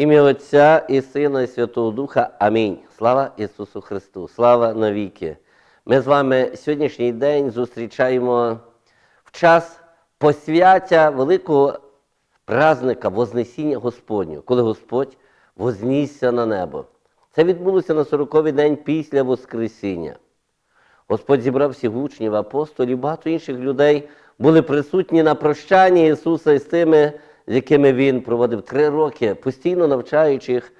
Ім'я Отця і Сина, і Святого Духа. Амінь. Слава Ісусу Христу! Слава навіки! Ми з вами сьогоднішній день зустрічаємо в час посвяття великого праздника Вознесіння Господнього, коли Господь вознісся на небо. Це відбулося на 40-й день після Воскресіння. Господь зібрав всіх учнів, апостолів, багато інших людей були присутні на прощанні Ісуса із тими, з якими Він проводив три роки, постійно навчаючи їх,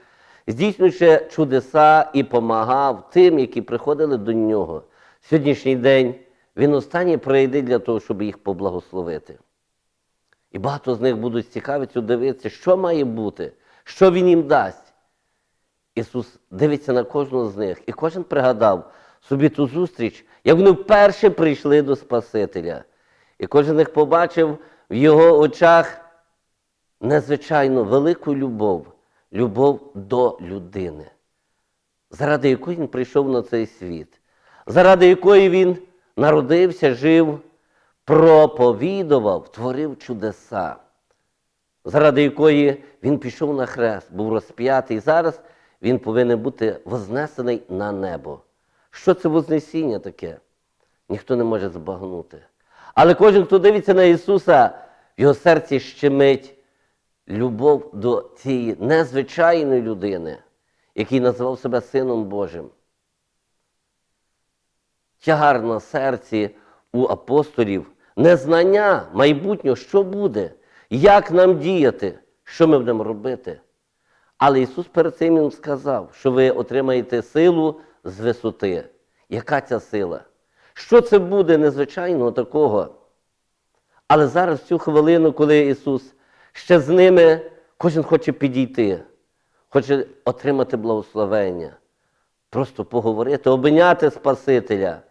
здійснюючи чудеса і помагав тим, які приходили до нього. Сьогоднішній день Він останній прийде для того, щоб їх поблагословити. І багато з них будуть цікавістю дивитися, що має бути, що Він їм дасть. Ісус дивиться на кожного з них, і кожен пригадав собі ту зустріч, як вони вперше прийшли до Спасителя. І кожен них побачив в його очах незвичайно велику любов, любов до людини, заради якої він прийшов на цей світ, заради якої він народився, жив, проповідував, творив чудеса, заради якої він пішов на хрест, був розп'ятий. Зараз він повинен бути вознесений на небо. Що це Вознесіння таке? Ніхто не може збагнути. Але кожен, хто дивиться на Ісуса, в його серці щемить любов до цієї незвичайної людини, який називав себе Сином Божим. Тягар на серці у апостолів, незнання майбутнього, що буде, як нам діяти, що ми будемо робити. Але Ісус перед цим їм сказав, що ви отримаєте силу з висоти. Яка ця сила? Що це буде незвичайного такого? Але зараз в цю хвилину, коли Ісус ще з ними, кожен хоче підійти, хоче отримати благословення, просто поговорити, обняти Спасителя.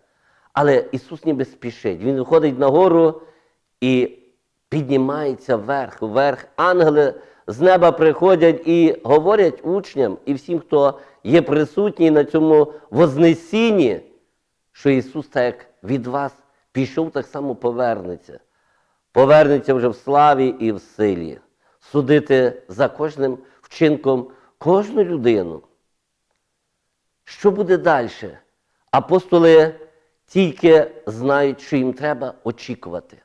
Але Ісус ніби спішить. Він виходить на гору і піднімається вверх, вверх. Ангели з неба приходять і говорять учням і всім, хто є присутній на цьому Вознесінні, що Ісус, так як від вас пішов, так само повернеться. Повернеться вже в славі і в силі. Судити за кожним вчинком кожну людину. Що буде далі? Апостоли тільки знають, що їм треба очікувати.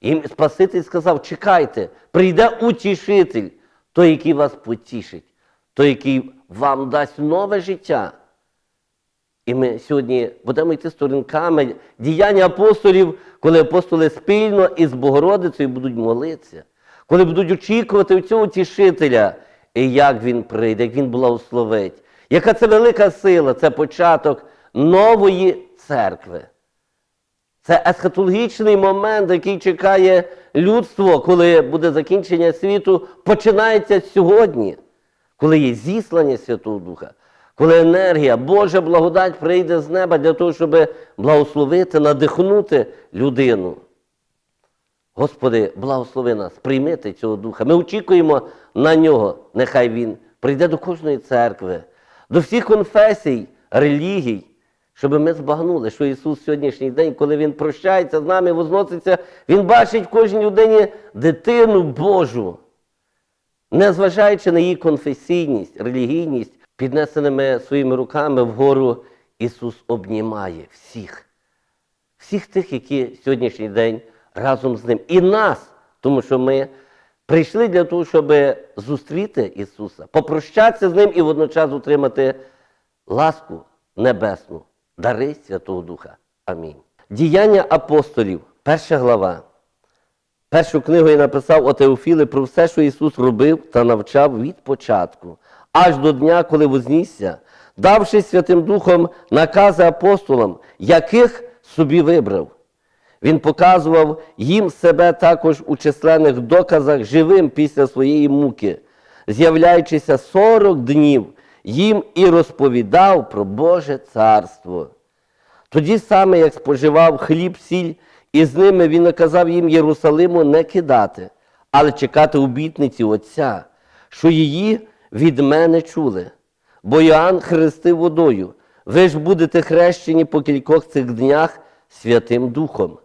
Їм Спаситель сказав: чекайте, прийде утішитель, той, який вас потішить, той, який вам дасть нове життя. І ми сьогодні будемо йти сторінками діяння апостолів, коли апостоли спільно із Богородицею будуть молитися, коли будуть очікувати цього утішителя, і як він прийде, як він благословить. Яка це велика сила, це початок нової церкви. Це есхатологічний момент, який чекає людство, коли буде закінчення світу, починається сьогодні, коли є зіслання Святого Духа, коли енергія, Божа благодать прийде з неба для того, щоб благословити, надихнути людину. Господи, благослови нас, приймити цього Духа. Ми очікуємо на нього, нехай Він прийде до кожної церкви, до всіх конфесій, релігій щоб ми збагнули, що Ісус сьогоднішній день, коли Він прощається з нами, возноситься, Він бачить в кожній людині дитину Божу, незважаючи на її конфесійність, релігійність, піднесеними своїми руками вгору, Ісус обнімає всіх, всіх тих, які сьогоднішній день разом з Ним. І нас, тому що ми прийшли для того, щоб зустріти Ісуса, попрощатися з Ним і водночас отримати ласку небесну дари Святого Духа. Амінь. Діяння апостолів, перша глава. Першу книгу я написав о Теофілі про все, що Ісус робив та навчав від початку, аж до дня, коли вознісся, давши Святим Духом накази апостолам, яких собі вибрав. Він показував їм себе також у численних доказах живим після своєї муки, з'являючися 40 днів їм і розповідав про Боже царство. Тоді саме, як споживав хліб, сіль, і з ними він наказав їм Єрусалиму не кидати, але чекати обітниці Отця, що її від мене чули. Бо Йоанн хрестив водою. Ви ж будете хрещені по кількох цих днях Святим Духом.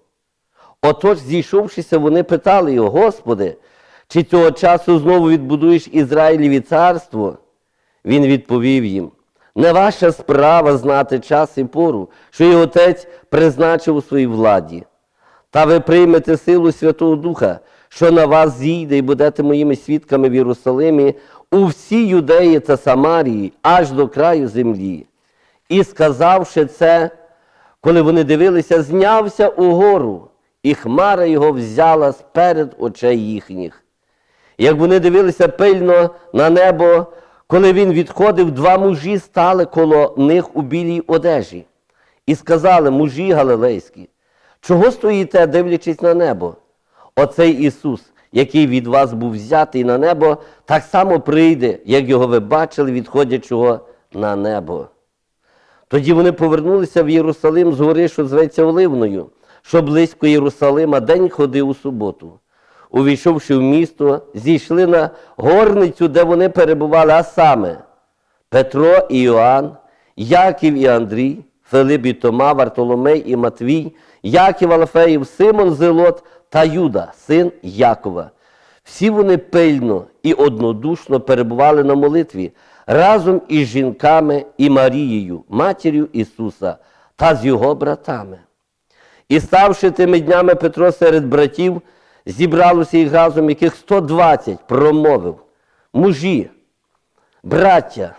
Отож, зійшовшися, вони питали його, Господи, Чи цього часу знову відбудуєш Ізраїлеві царство? Він відповів їм: не ваша справа знати час і пору, що його отець призначив у своїй владі. Та ви приймете силу Святого Духа, що на вас зійде і будете моїми свідками в Єрусалимі, у всій Юдеї та Самарії, аж до краю землі. І сказавши це, коли вони дивилися, знявся угору, і хмара його взяла сперед очей їхніх. Як вони дивилися пильно на небо, коли він відходив, два мужі стали коло них у білій одежі. І сказали мужі галилейські, чого стоїте, дивлячись на небо? Оцей Ісус, який від вас був взятий на небо, так само прийде, як його ви бачили, відходячого на небо. Тоді вони повернулися в Єрусалим з гори, що зветься Оливною, що близько Єрусалима день ходив у суботу. Увійшовши в місто, зійшли на горницю, де вони перебували, а саме Петро і Іоанн, Яків і Андрій, Филип і Тома, Вартоломей і Матвій, Яків Алфеїв, Симон Зелот та Юда, син Якова. Всі вони пильно і однодушно перебували на молитві разом із жінками і Марією, матір'ю Ісуса та з його братами. І ставши тими днями Петро серед братів, зібралося їх разом, яких 120 промовив. Мужі, браття,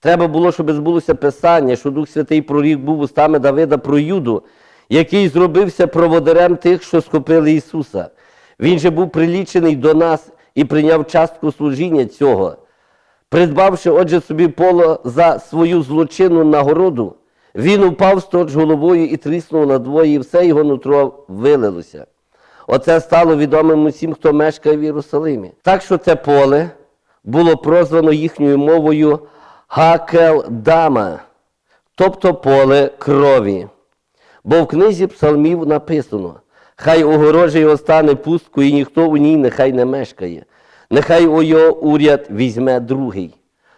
треба було, щоб збулося Писання, що Дух Святий прорік був устами Давида про Юду, який зробився проводарем тих, що схопили Ісуса. Він же був прилічений до нас і прийняв частку служіння цього. Придбавши, отже, собі поло за свою злочинну нагороду, він упав сточ головою і тріснув надвоє, і все його нутро вилилося. Оце стало відомим усім, хто мешкає в Єрусалимі. Так що це поле було прозвано їхньою мовою Гакелдама, тобто поле крові. Бо в книзі псалмів написано: Хай огорожа його стане пусткою, і ніхто у ній нехай не мешкає. Нехай у його уряд візьме другий.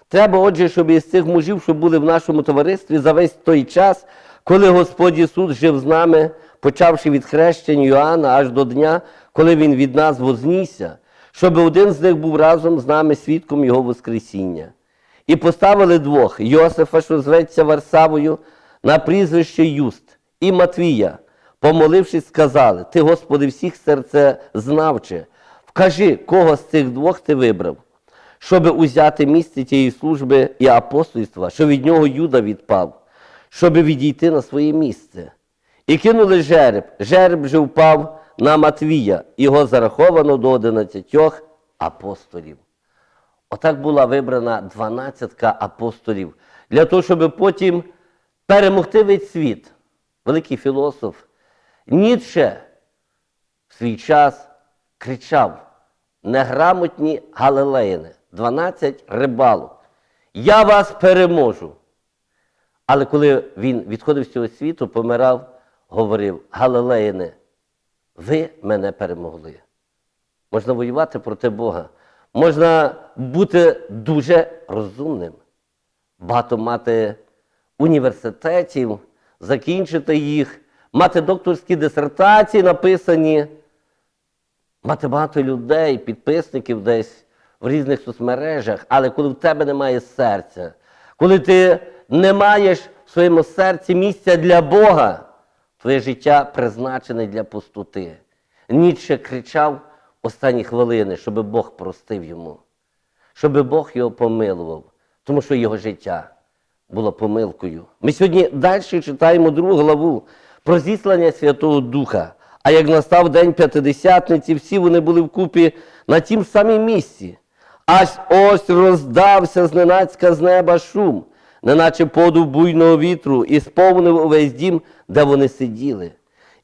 Треба, отже, щоб із цих мужів, що були в нашому товаристві за весь той час, коли Господь Ісус жив з нами, почавши від хрещення Йоанна аж до дня, коли Він від нас вознісся, щоб один з них був разом з нами свідком Його Воскресіння. І поставили двох Йосифа, що зветься Варсавою, на прізвище Юст, і Матвія, помолившись, сказали: Ти, Господи, всіх серце знавче, вкажи, кого з цих двох ти вибрав, щоб узяти місце тієї служби і апостольства, що від нього Юда відпав, щоб відійти на своє місце. І кинули жереб. Жереб же впав на Матвія, його зараховано до одинадцятьох апостолів. Отак була вибрана дванадцятка апостолів для того, щоб потім перемогти весь світ. Великий філософ Ніцше в свій час кричав: неграмотні галилеїни, 12 рибалок. Я вас переможу. Але коли він відходив з цього світу, помирав, говорив: Галилеїни, ви мене перемогли. Можна воювати проти Бога. Можна бути дуже розумним, багато мати університетів, закінчити їх, мати докторські дисертації написані, мати багато людей, підписників десь в різних соцмережах, але коли в тебе немає серця, коли ти не маєш в своєму серці місця для Бога, твоє життя призначене для пустоти. Ніцше кричав останні хвилини, щоб Бог простив йому, щоб Бог його помилував, тому що його життя було помилкою. Ми сьогодні далі читаємо другу главу про зіслання Святого Духа. А як настав день п'ятидесятниці, всі вони були вкупі на тім самім місці. Аж ось роздався зненацька з неба шум, неначе подув буйного вітру, і сповнив увесь дім, де вони сиділи.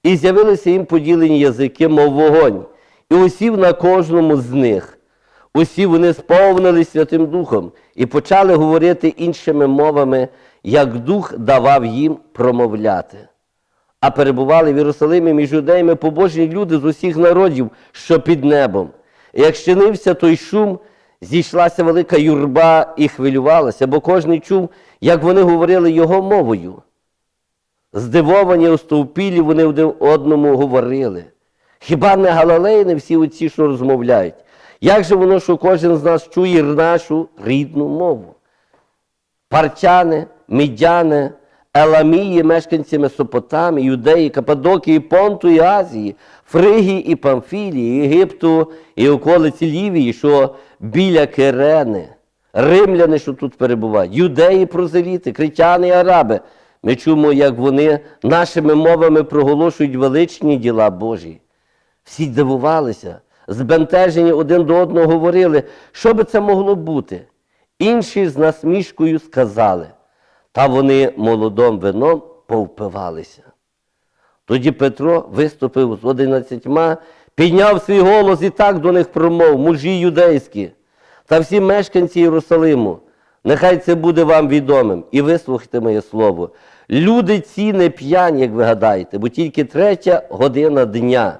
І з'явилися їм поділені язики, мов вогонь, і усів на кожному з них. Усі вони сповнились Святим Духом і почали говорити іншими мовами, як Дух давав їм промовляти. А перебували в Єрусалимі між юдеями побожні люди з усіх народів, що під небом. І як щинився той шум, зійшлася велика юрба і хвилювалася, бо кожний чув, як вони говорили його мовою. Здивовані, остовпілі, вони одному говорили. Хіба не галилеїни всі оці, що розмовляють? Як же воно, що кожен з нас чує нашу рідну мову? Парчани, мідяни, Еламії, мешканці Месопотамії, Юдеї, Кападокії, Понту і Азії, Фригії і Памфілії, Єгипту і околиці Лівії, що біля Кирени, римляни, що тут перебувають, юдеї, прозеліти, критяни і араби. Ми чуємо, як вони нашими мовами проголошують величні діла Божі. Всі дивувалися, збентежені один до одного говорили, що би це могло бути. Інші з насмішкою сказали, та вони молодом вином повпивалися. Тоді Петро виступив з одинадцятьма, підняв свій голос і так до них промов, мужі юдейські, та всі мешканці Єрусалиму. Нехай це буде вам відомим, і вислухайте моє слово. Люди ці не п'яні, як ви гадаєте, бо тільки третя година дня.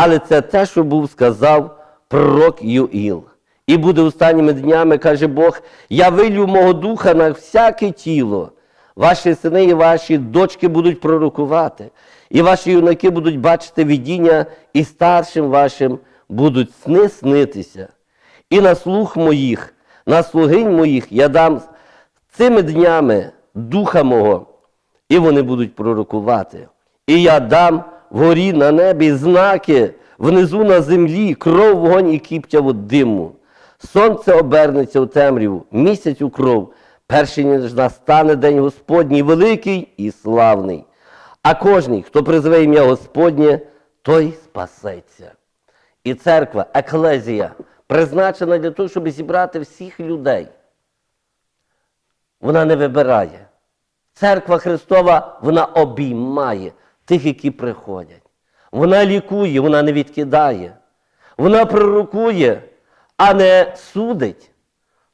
Але це те, що був сказав пророк Юїл. І буде останніми днями, каже Бог, я вилю мого духа на всяке тіло. Ваші сини і ваші дочки будуть пророкувати, і ваші юнаки будуть бачити видіння, і старшим вашим будуть сни снитися. І на слух моїх, на слугинь моїх я дам цими днями духа мого, і вони будуть пророкувати. І я дам вгорі на небі знаки, внизу на землі, кров, вогонь і кіптя від диму. Сонце обернеться у темряву, місяць у кров, перший ніж настане день Господній, великий і славний. А кожний, хто призве ім'я Господнє, той спасеться. І церква, еклезія, призначена для того, щоб зібрати всіх людей. Вона не вибирає. Церква Христова, вона обіймає тих, які приходять. Вона лікує, вона не відкидає. Вона пророкує, а не судить.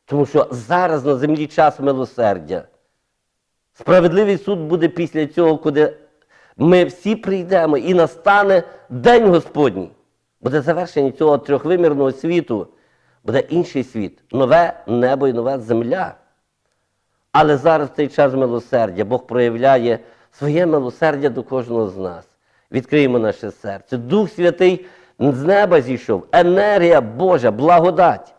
Тому що зараз на землі час милосердя. Справедливий суд буде після цього, коли ми всі прийдемо і настане День Господній. Буде завершення цього трьохвимірного світу, буде інший світ, нове небо і нова земля. Але зараз в цей час милосердя Бог проявляє своє милосердя до кожного з нас. Відкриємо наше серце. Дух Святий з неба зійшов, енергія Божа, благодать.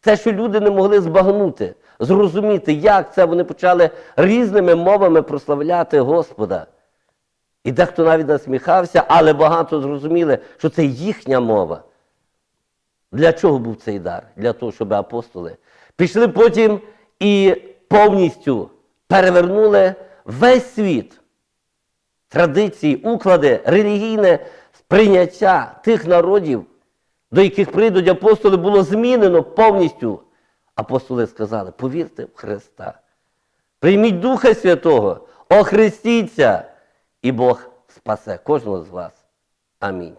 Те, що люди не могли збагнути, зрозуміти, як це вони почали різними мовами прославляти Господа. І дехто навіть насміхався, але багато зрозуміли, що це їхня мова. Для чого був цей дар? Для того, щоб апостоли пішли потім і повністю перевернули весь світ. Традиції, уклади, релігійне сприйняття тих народів, до яких прийдуть апостоли, було змінено повністю. Апостоли сказали: повірте в Христа. Прийміть Духа Святого, охрестіться, і Бог спасе кожного з вас. Амінь.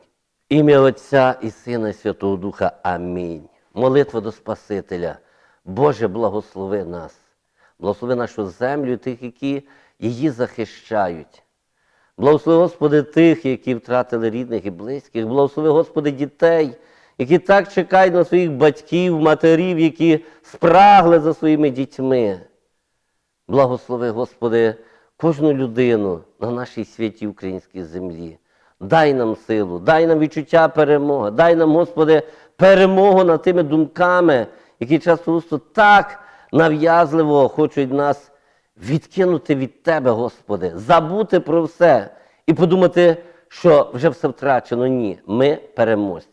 Ім'я Отця і Сина і Святого Духа. Амінь. Молитва до Спасителя. Боже, благослови нас. Благослови нашу землю, тих, які її захищають. Благослови, Господи, тих, які втратили рідних і близьких. Благослови, Господи, дітей, які так чекають на своїх батьків, матерів, які спрагли за своїми дітьми. Благослови, Господи, кожну людину на нашій святій українській землі. Дай нам силу, дай нам відчуття перемоги, дай нам, Господи, перемогу над тими думками, які часто так нав'язливо хочуть нас відкинути від Тебе, Господи, забути про все і подумати, що вже все втрачено. Ні, ми переможці.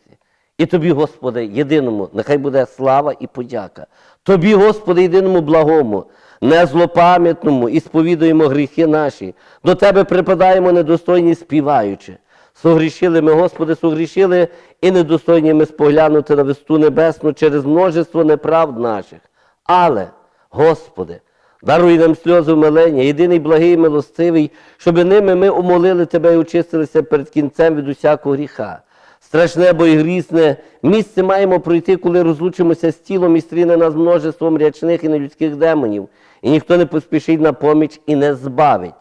І тобі, Господи, єдиному, нехай буде слава і подяка. Тобі, Господи, єдиному благому, не злопам'ятному, і сповідуємо гріхи наші. До Тебе припадаємо недостойні співаючи. Согрішили ми, Господи, согрішили і недостойні ми споглянути на висту небесну через множество неправд наших. Але, Господи, даруй нам сльози вмилення, єдиний благий і милостивий, щоби ними ми умолили Тебе і очистилися перед кінцем від усякого гріха. Страшне, бо і грісне місце маємо пройти, коли розлучимося з тілом і стріне нас множеством рячних і нелюдських демонів, і ніхто не поспішить на поміч і не збавить.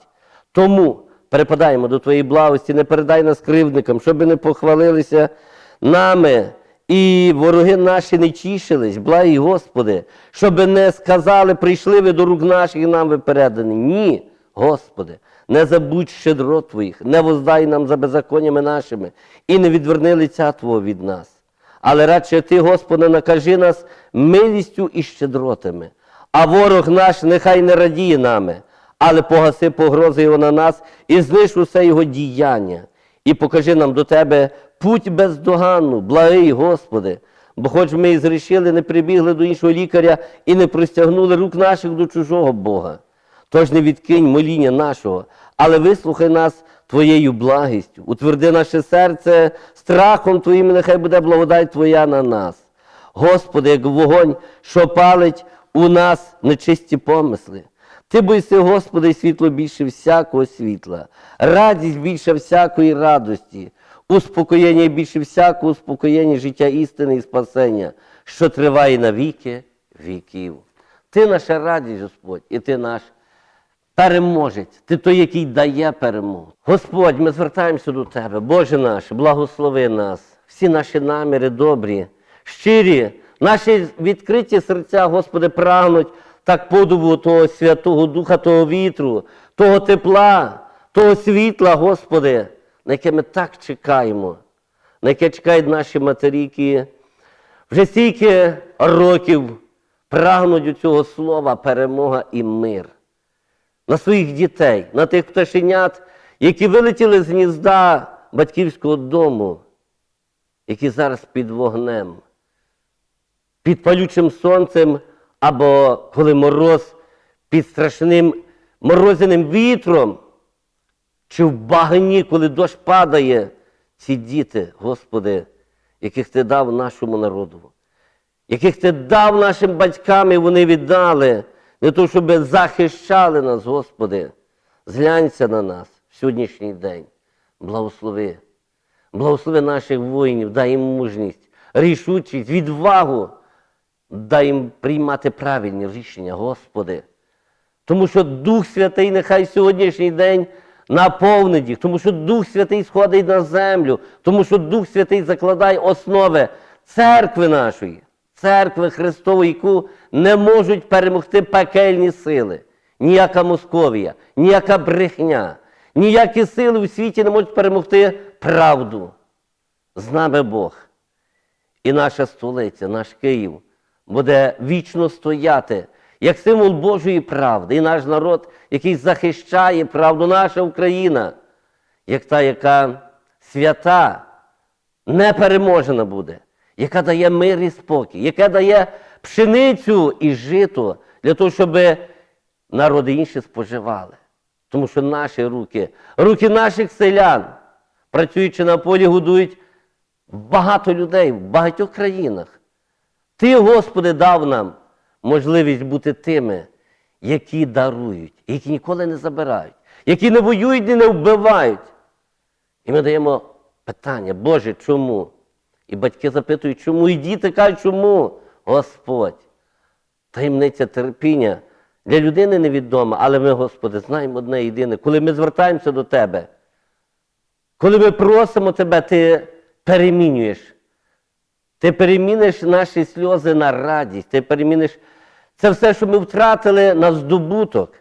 Тому перепадаємо до Твоєї благості, не передай нас кривдникам, щоб не похвалилися нами, і вороги наші не тішились, благі Господи, щоб не сказали, прийшли ви до рук наших і нам ви передані. Ні, Господи, не забудь щедрот Твоїх, не воздай нам за беззаконнями нашими, і не відверни лиця Твого від нас. але радше ти, Господи, накажи нас милістю і щедротами. А ворог наш нехай не радіє нами, але погаси погрози його на нас і зниж усе його діяння. І покажи нам до Тебе путь бездоганну, благий, Господи. Бо хоч ми і зрішили, не прибігли до іншого лікаря і не простягнули рук наших до чужого Бога. Тож не відкинь моління нашого, але вислухай нас Твоєю благістю, утверди наше серце страхом Твоїм, нехай буде благодать Твоя на нас. Господи, як вогонь, що палить у нас нечисті помисли. Ти бойся, Господи, світло більше всякого світла, радість більше всякої радості, успокоєння більше всякого успокоєння життя істини і спасення, що триває на віки віків. Ти наша радість, Господь, і ти наш переможець, ти той, який дає перемогу. Господь, ми звертаємося до Тебе, Боже наш, благослови нас, всі наші наміри добрі, щирі, наші відкриті серця, Господи, прагнуть так подобу того Святого Духа, того вітру, того тепла, того світла, Господи, на яке ми так чекаємо, на яке чекають наші матері, які вже стільки років прагнуть у цього слова перемога і мир на своїх дітей, на тих пташенят, які вилетіли з гнізда батьківського дому, які зараз під вогнем, під палючим сонцем, або коли мороз під страшним морозяним вітром, чи в багні, коли дощ падає, ці діти, Господи, яких Ти дав нашому народу яких ти дав нашим батькам, і вони віддали, для того, щоб захищали нас, Господи. Зглянься на нас в сьогоднішній день. Благослови. Благослови наших воїнів, дай їм мужність, рішучість, відвагу. Дай їм приймати правильні рішення, Господи. Тому що Дух Святий нехай сьогоднішній день наповнить їх, тому що Дух Святий сходить на землю, тому що Дух Святий закладає основи церкви нашої, церкви Христової, яку не можуть перемогти пекельні сили. Ніяка Московія, ніяка брехня, ніякі сили у світі не можуть перемогти правду. З нами Бог. І наша столиця, наш Київ, буде вічно стояти як символ Божої правди. І наш народ, який захищає правду, наша Україна, як та, яка свята, непереможена буде, яка дає мир і спокій, яка дає пшеницю і жито для того, щоб народи інші споживали. Тому що наші руки, руки наших селян, працюючи на полі, годують багато людей в багатьох країнах. Ти, Господи, дав нам можливість бути тими, які дарують, які ніколи не забирають, які не воюють і не вбивають. І ми даємо питання, Боже, чому? І батьки запитують, чому? І діти кажуть, чому? Господь. Таємниця терпіння для людини невідома, але ми, Господи, знаємо одне єдине. Коли ми звертаємося до Тебе, коли ми просимо Тебе, Ти перемінюєш. Ти переміниш наші сльози на радість, ти переміниш це все, що ми втратили на здобуток.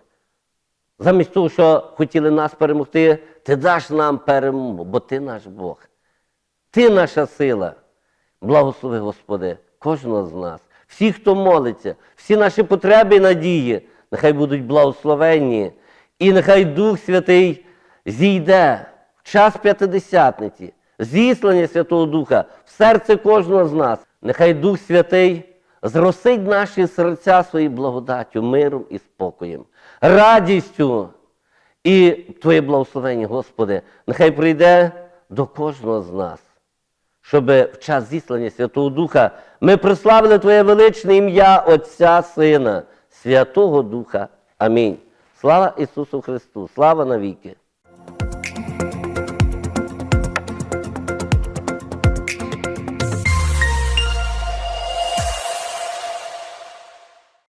Замість того, що хотіли нас перемогти, ти даш нам перемогу, бо ти наш Бог. Ти наша сила. Благослови, Господи, кожного з нас. Всі, хто молиться, всі наші потреби і надії, нехай будуть благословенні. І нехай Дух Святий зійде в час п'ятидесятниці, зіслання Святого Духа в серце кожного з нас. Нехай Дух Святий зросить наші серця своєю благодаттю, миром і спокоєм, радістю. І Твоє благословення, Господи, нехай прийде до кожного з нас, щоб в час зіслання Святого Духа ми прославили Твоє величне ім'я Отця Сина, Святого Духа. Амінь. Слава Ісусу Христу, слава навіки.